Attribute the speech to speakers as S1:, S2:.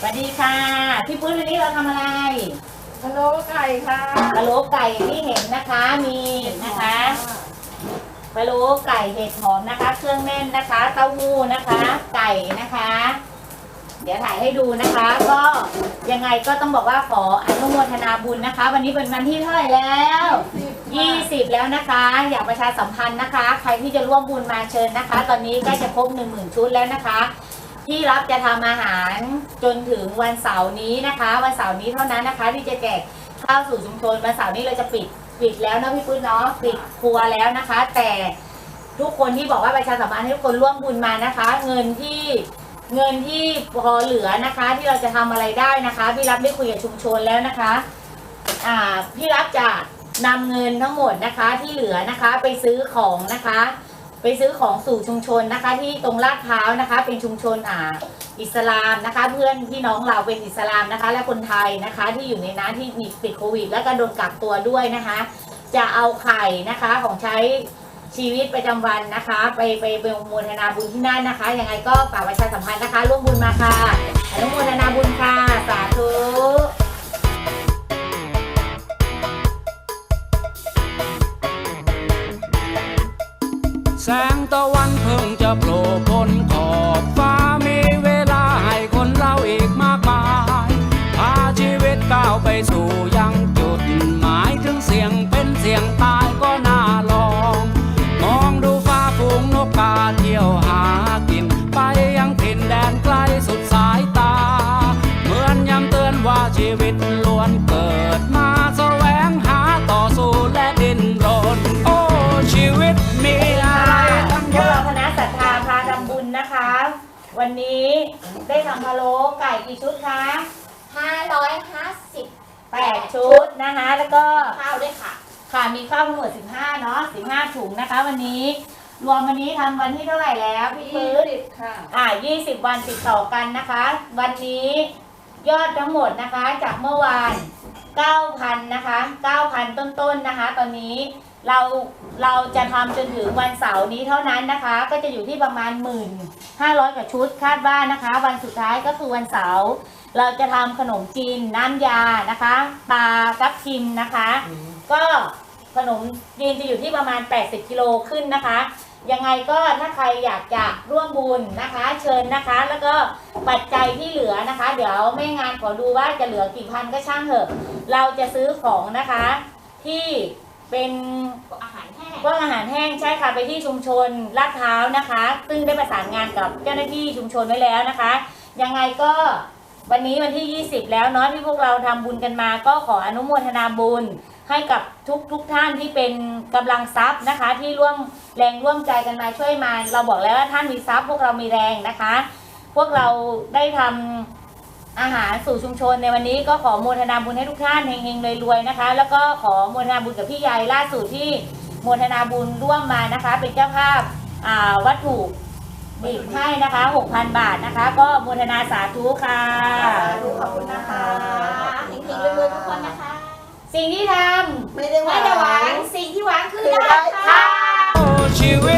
S1: สวัสดีค่ะ พี่ปุ้ยวันนี้เราทำอะไร
S2: พะโล้ไก่ค่ะ
S1: พะโล้ไก่อย่างที่เห็นนะคะมีนะคะพะโล้ไก่เห็ดหอมนะคะ เครื่องแน่นนะคะ เต้าหู้นะคะ ไก่นะคะ เดี๋ยวถ่ายให้ดูนะคะ ก็ยังไงก็ต้องบอกว่าขออนุโมทนาบุญนะคะ วันนี้เป็นวันที่เท่าไหร่แล้ว 20 แล้วนะคะ อยากประชาสัมพันธ์นะคะ ใครที่จะร่วมบุญมาเชิญนะคะ ตอนนี้ใกล้จะครบ1 0,000 ชุดแล้วนะคะ ที่รับจะทำอาหารจนถึงวันเสาร์นี้นะคะ วันเสาร์นี้เท่านั้นนะคะ ที่จะแจกข้าวสู่ชุมชนวันเสาร์นี้เราจะปิดปิดแล้วนะพี่ปุ้ยเนาะปิดครัวแล้วนะคะ แต่ทุกคนที่บอกว่าประชาสัมพันธ์ให้ทุกคนร่วมบุญมานะคะ เงินที่เงินที่พอเหลือนะคะ ที่เราจะทำอะไรได้นะคะ พี่รับได้คุยกับชุมชนแล้วนะคะ อ่าพี่รับจะนำเงินทั้งหมดนะคะที่เหลือนะคะไปซื้อของนะคะ ไปซื้อของสู่ชุมชนนะคะ ที่ตรงลาดพร้าวนะคะ เป็นชุมชนอ่าอิสลามนะคะ เพื่อนพี่น้องเราเป็นอิสลามนะคะ และคนไทยนะคะ ที่อยู่ในนั้นที่มีติดโควิด แล้วก็โดนกักตัวด้วยนะคะ จะเอาไข่นะคะของใช้ชีวิตประจำวันนะคะ ไปไปไปอนุโมทนาบุญที่นั่นนะคะยังไงก็ฝากประชาสัมพันธ์นะคะ ร่วมบุญมาค่ะอนุโมทนา
S3: โผล่พ้นข
S1: นะคะ วันนี้ได้ทำพะโล้ไก่กี่ชุดคะ
S2: 550
S1: 8 ชุดนะคะ แล้วก็
S2: ข้าวด้วยค่ะ
S1: ค่ะมีข้าวทั้งหมด15 เนาะ15 ถุงนะคะ วันนี้รวมวันนี้ทำวันที่เท่าไหร่แล้วพี่ปื๊ด
S2: 20ค่ะ
S1: อ่า20 วันติดต่อกันนะคะ วันนี้ยอดทั้งหมดนะคะจากเมื่อวาน 9,000 นะคะ 9,000 ต้นๆนะคะ ตอนนี้ เราเราจะทำจนถึงวันเสาร์นี้เท่านั้นนะคะ ก็จะอยู่ที่ประมาณ1,500กว่าชุดคาดว่านะคะ วันสุดท้ายก็คือวันเสาร์เราจะทำขนมจีนน้ำยานะคะปลาทับทิมนะคะ ก็ขนมจีนจะอยู่ที่ประมาณ 80กิโลขึ้นนะคะ ยังไงก็ถ้าใครอยากจะร่วมบุญนะคะ เชิญนะคะ แล้วก็ปัจจัยที่เหลือนะคะ เดี๋ยวแม่งานขอดูว่าจะเหลือกี่พันก็ช่างเถอะ เราจะซื้อของนะคะที่ เป็น
S2: อาหารแห้ง
S1: พวกอาหารแห้งใช่ค่ะไปที่ชุมชนลาดพร้าวนะคะ ซึ่งได้ประสานงานกับเจ้าหน้าที่ชุมชนไว้แล้วนะคะ ยังไงก็วันนี้วันที่ 20 แล้วเนาะที่พวกเราทำบุญกันมา ก็ขออนุโมทนาบุญให้กับทุกทุกท่านที่เป็นกำลังทรัพย์นะคะ ที่ร่วมแรงร่วมใจกันมาช่วยมา เราบอกแล้วว่าท่านมีทรัพย์พวกเรามีแรงนะคะ พวกเราได้ทำ อาหารสู่ชุมชนในวันนี้ก็ขอโมทนาบุญให้ทุกท่านเฮงๆรวยๆนะคะ แล้วก็ขอโมทนาบุญกับพี่ใหญ่ล่าสุดที่โมทนาบุญร่วมมานะคะ เป็นเจ้าภาพอ่าวัตถุดิบให้นะคะ6,000 บาทนะคะ ก็โมทนาสาธุค่ะ
S2: ขอบคุณนะคะเฮงๆรวยๆทุกคนนะคะ
S1: สิ่งที่ท
S2: ไม่ได้หวัำ
S1: ไม่ได้หวัง
S2: ง
S1: สิ่งที่หวังคือ
S2: คือ
S1: ได้
S2: ได้
S1: ค่ะ
S3: โอ้ชีวิตมี